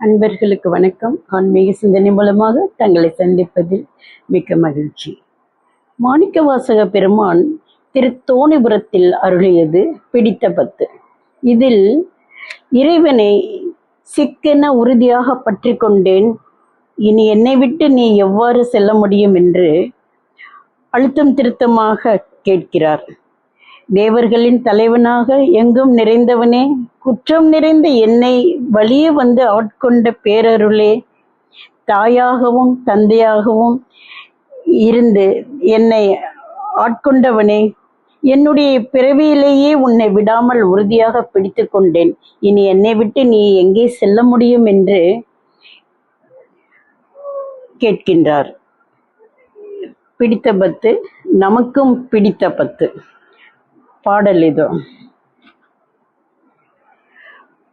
அன்பர்களுக்கு வணக்கம். ஆன்மீக சிந்தனை மூலமாக தங்களை சந்திப்பதில் மிக்க மகிழ்ச்சி. மாணிக்க வாசக பெருமான் திருத்தோணிபுரத்தில் அருளியது பிடித்த பத்து. இதில் இறைவனை சிக்கென உறுதியாக பற்றி கொண்டேன். இனி என்னை விட்டு நீ எவ்வாறு செல்ல முடியும் என்று அழுத்தம் திருத்தமாக கேட்கிறார். தேவர்களின் தலைவனாக எங்கும் நிறைந்தவனே. குற்றம் நிறைந்த என்னை வழியே வந்து ஆட்கொண்ட பேரருளே தாயாகவும் தந்தையாகவும் இருந்து என்னை ஆட்கொண்டவனே என்னுடைய பிறவியிலேயே உன்னை விடாமல் உறுதியாக பிடித்து கொண்டேன். இனி என்னை விட்டு நீ எங்கே செல்ல முடியும் என்று கேட்கின்றார். பிடித்த பத்து நமக்கும் பிடித்த பத்து. பாடல் இதோ.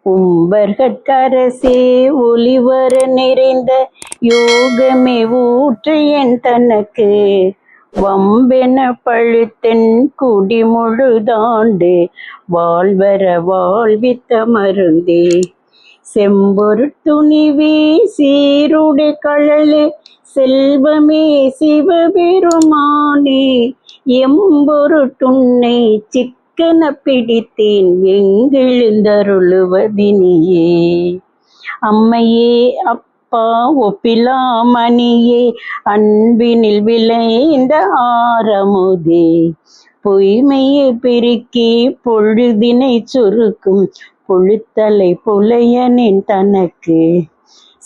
உம்பர்கட்கரசே ஒளிவர நிறைந்த யோகமே ஊற்று என் தனக்கு. வம்பென பழுத்தென் குடிமுழுதாண்டு வாழ்வர வாழ்வித்த மருந்தே. செம்பொரு துணிவே சீருடை கழலே செல்வமே சிவபெருமானே. எம்பொரு துண்ணை எம்பொருட்டுன்னை சிக்கன பிடித்தேன் எங்கெழுந்தருளுவதினியே. அம்மையே அப்பா ஒப்பிலாமணியே அன்பினில் விளைந்த ஆரமுதே. பொய்மையை பெருக்கி பொழுதினை சுருக்கும் பொழுத்தலை புலையனின் தனக்கு.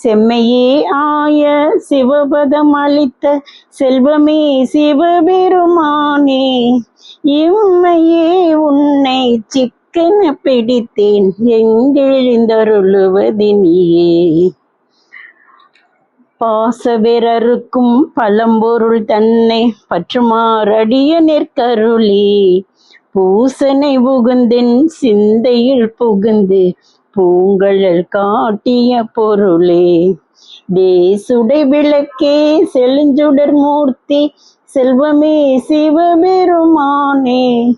செம்மையே ஆய சிவபதம் அளித்த செல்வமே சிவபெருமானே இம்மையே உன்னை சிக்கன பிடித்தேன் எங்கெழுந்தருளுவதினியே. பாசவெரருக்கும் பழம்பொருள் தன்னை பற்றுமாறடிய நிற்கருளி பூசனை புகுந்தின் சிந்தையில் புகுந்து பூங்கழல் காட்டிய பொருளே. தேசுடை விளக்கே செழுஞ்சுடர் மூர்த்தி செல்வமே சிவபெருமானே.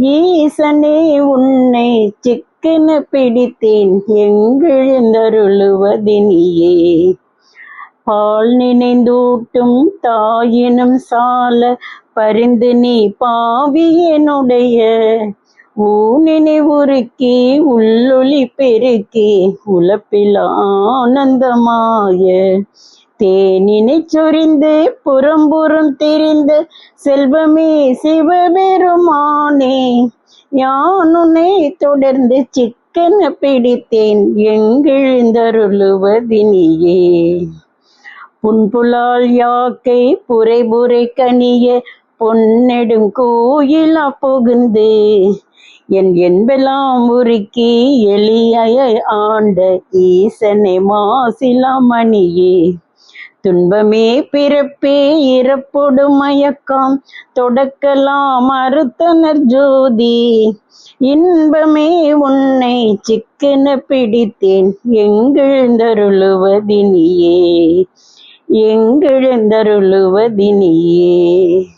ஈசனே உன்னை சிக்கன பிடித்தேன் எங்கெழுந்தருளுவதினியே. பால் நினைந்தூட்டும் தாயினும் சால பரிந்து நீ பாவியனுடைய. ஊனினி உருக்கி உள்ளொளி பெருக்கி உழப்பில் ஆனந்தமாய. தேனினை சொரிந்து புறம்புறம் தெரிந்த செல்வமே சிவபெருமானே. யானுனை தொடர்ந்து சிக்கன பிடித்தேன் எங்கெழுந்தருளுவதினியே. புன்புலால் யாக்கை புரை புரை கனிய பொன்னெடும் கோயிலா புகுந்து என் என்பெல்லாம் உருக்கி எளிய ஆண்ட ஈசனை மாசிலாமணியே துன்பமே பிறப்பே இறப்பொடு மயக்கம் தொடக்கலாம் அறுத்தனர் ஜோதி. இன்பமே உன்னை சிக்கன பிடித்தேன் எங்கெழுந்தருளுவதினியே. எங்கெழுந்தருளுவதினியே.